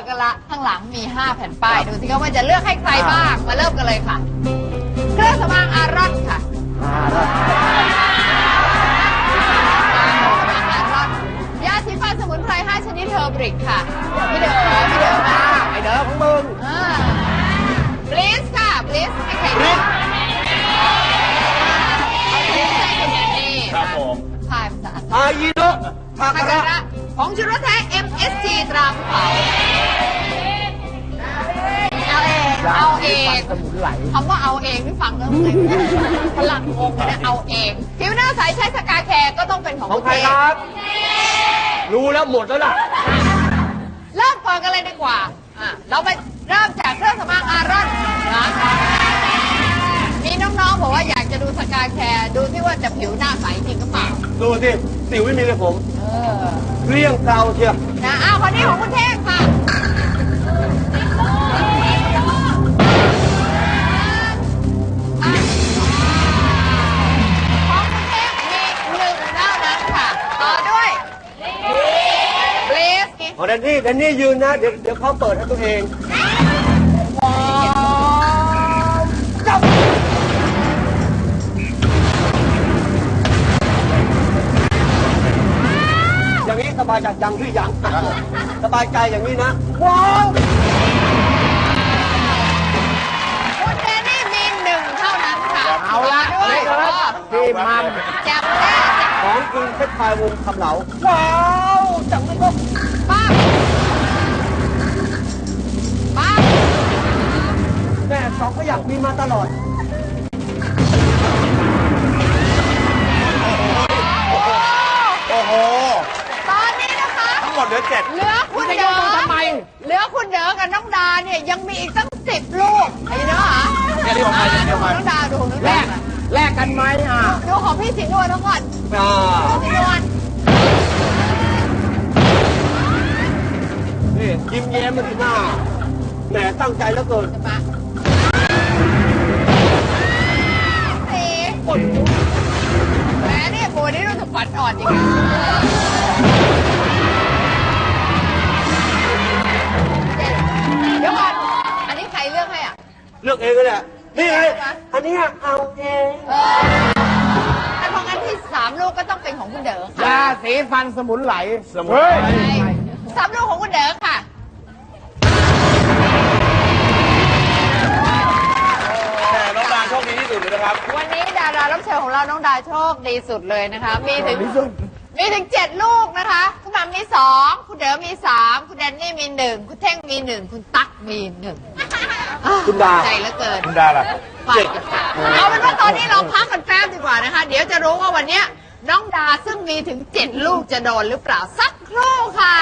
ดกันละข้างหลังมี 5 แผ่นป้าย ดูสิคะว่าจะเลือกให้ใครบ้าง มาเริ่มกันเลยค่ะ เครื่องสำอางอารอนค่ะอารอนยาสีฟันสมุนไพร5ชนิดเทอร์บริกค่ะไม่เดือดร้อนไม่เดือดมากไอเด้อของมึงบลิสค่ะบลิสให้ใครดีบลิสให้คุณแอนนี่ครับผมถ่ายภาษาอายิโนะทาทาคาการระะของชูรสแท้ MSG ตราภูเขา เอาเองเอาเองสมุนไหลคำว่าเอาเองที่ฟังแล้วเลยพลังงงเลยนะเอาเองผิวหน้าใสใช้สกาแคร์ก็ต้องเป็นของของณใครเครับ รู้แล้วหมดแล้วล่ะ เริ่มเปิดกันเลยดีกว่าอะเราไปเริ่มจากเครื่องสำอางอารอนนะมีน้องๆบอกว่าอยากจะดูสกาแคร์ดูที่ว่าจะผิวหน้าใสจริงหรือเปล่าดูสิสิวไม่มีเลยผม เออเกลี้ยงเกลาเชียวนะอ้าวคนนี้ของคุณเทพค่ อแดนนี่แดนนี่ยืนนะ เดี๋ยวเดี๋ยวเขาเปิดให้ตัวเองจับอย่างนี้สบายใจยังพี่ยังสบายใจอย่างนี้นะ ว้าวคุณเจนี่มีหนึ่งเท่านั้นค่ะเอาละต่อด้วยเอาละพี่มัมจับได้จับของคุณเพชรพายวงคำเหลาว้าวจังไม่ก็ องก็อยากมีมาตลอดโอ้โห ตอนนี้นะคะ ทั้งหมดเหลือเจ็ดเหลือคุณเด๋อเหลือคุณเด๋อกับน้องดาเนี่ยยังมีอีกตั้งสิบลูกไอ้เนอะเนี่ยที่ผมมาเนี่ยดูเดียวขอมางน้องดาดูของน้องแลดากแลกกันไหมอะดูของพี่สินวลแล้วก่อนอ่าสินวลนี่ยิ้มแย้มมาที่หน้าแหมตั้งใจแล้วเกินจะมา โอ้ยแหมเนี่ยโบนี่รู้สึกขวัญอ่อนจริงๆเดี๋ยวก่อนอันนี้ใครเลือกให้อะ เลือกเองก็แหละนี่ไง อันเนี้ยเอาเองเออแต่พองั้นที่สามลูกก็ต้องเป็นของคุณเด๋อค่ะยาสีฟันสมุนไหลสมุนไพร สามลูกของคุณเด๋อค่ะ เลยนะครับ วันนี้ดารารับเชิญของเราน้องดาโชคดีสุดเลยนะคะ มีถึงมีถึงเจ็ดลูกนะคะคุณหม่ำมีสองคุณเด๋อมีสามคุณแดนนี่มีหนึ่งคุณเท่งมีหนึ่งคุณตั๊กมีหนึ่งคุณดา ใจเหลือเกิน คุณดาล่ะฝ่ายกันค่ะเอาเป็นว่าตอนนี้เราพักกันแป๊บดีกว่านะคะ เดี๋ยวจะรู้ว่าวันเนี้ยน้องดาซึ่งมีถึงเจ็ดลูกจะโดนหรือเปล่าสักครู่ค่ะ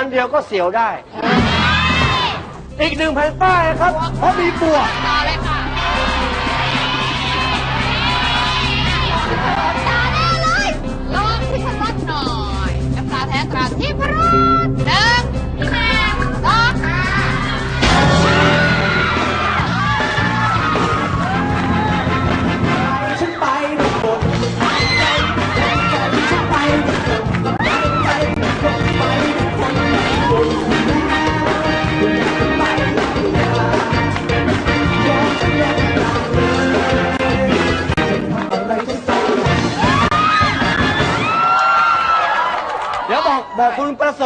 อันเดียวก็เสียวได้ อีกหนึ่งแผ่นป้ายครับเพราะมีบวก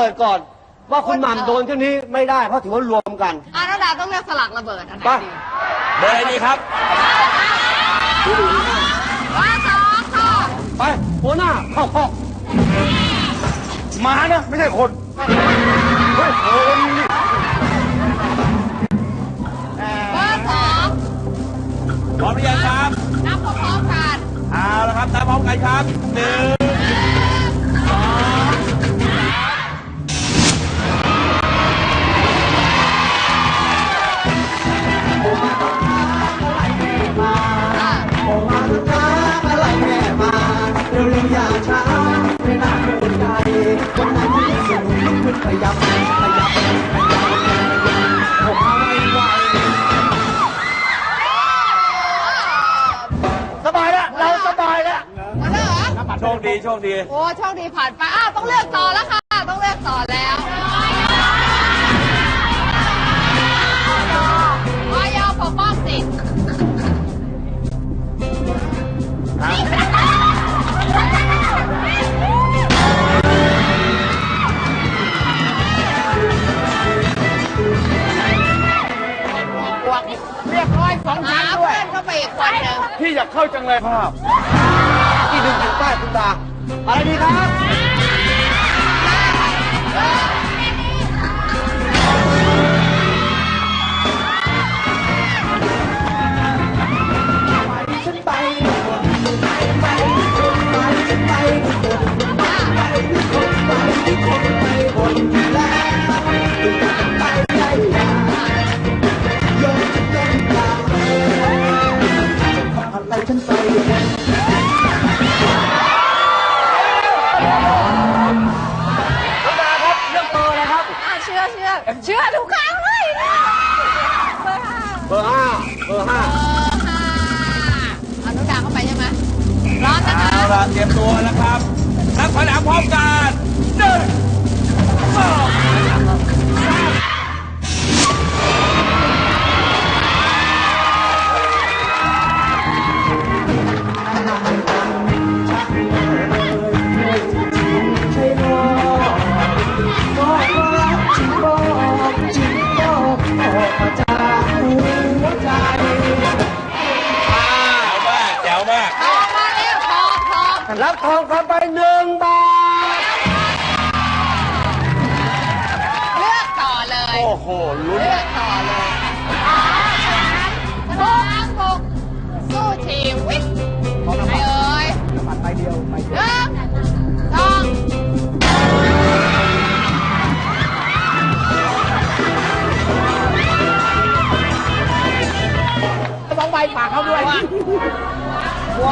คุณประเสริฐก่อน ว่าคุณหม่ำโดนเที่ยวนี้ไม่ได้เพราะถือว่ารวมกันอานาดาต้องเลือกสลักระเบิดอันไหนไปดีเบอร์อะไรดีครับ ว่าสองค่ะไปหัวหน้าเข้าคอกหมานะไม่ใช่คนเฮ้ยเฮ้ยเบอร์สองพร้อมหรือยังครับ นับพร้อมๆกัน เอาละครับตามพร้อมกันครับหนึ่ง โชคดีโชคดี โอ้โชคดีผ่านไปอ้าวต้องเลือกต่อแล้วค่ะ ต้องเลือกต่อแล้วออยปกป้องสิทธิ์บวกเรียบร้อยสองชั้นด้วยเพื่อนเข้าไปอีกคนหนึ่ง พี่อยากเข้าจังเลยครับที่ดึงถึงใต้คุณตา อะไรดีครับฉัน อร์ห้าเบอร์ห้าเบอร์ห้าเอานุดาเข้าไปใช่ไหมร้อนนะคะเอาละเตรียมตัวนะครับนับถอยหลังพร้อมกันหนึ่งสอง ทองคำไปหนึ่งบาท เลือกต่อเลยโอ้โห ลุ้น เลือกต่อเลยทองหกสู้ชีวิตใครเอ่ยไปเดียวไปหนึ่งสองต้องใบปากเขาด้วย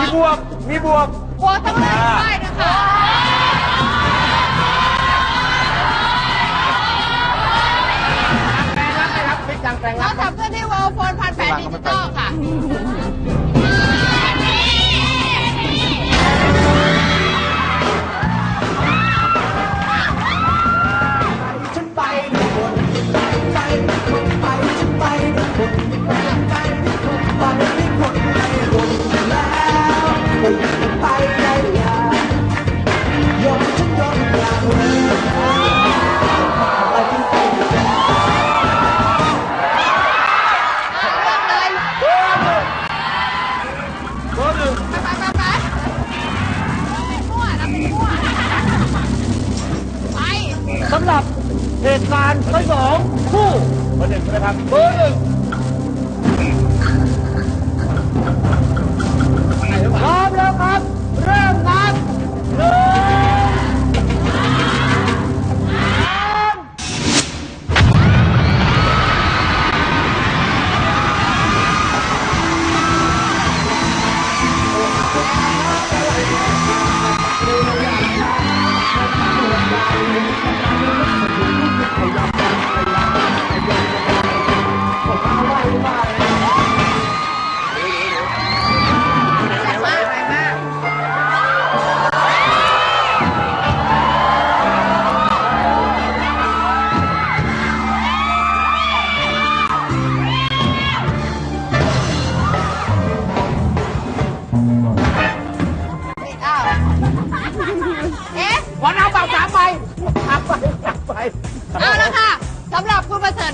มีบวก มีบวก บวกต้องเลือกได้นะคะเราทำเพื่อที่วอลโฟนพันแปดดิจิตอลค่ะ เหตุการณ์ทั้งสองคู่เบอร์หนึ่งนะครับเบอร์หนึ่งพร้อมแล้วครับ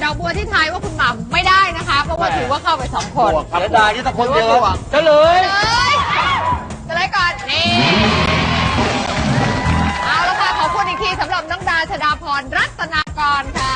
ดอกบัวที่ทายว่าคุณหม่ำไม่ได้นะคะ เพราะว่าถือว่าเข้าไปสองคน เสียดายที่ตะคนเดียวเฉลย เลยจะเลยก่อน นี่ เอาละค่ะ ขอบคุณอีกทีสำหรับน้องดาชดาพรรัตนากรค่ะ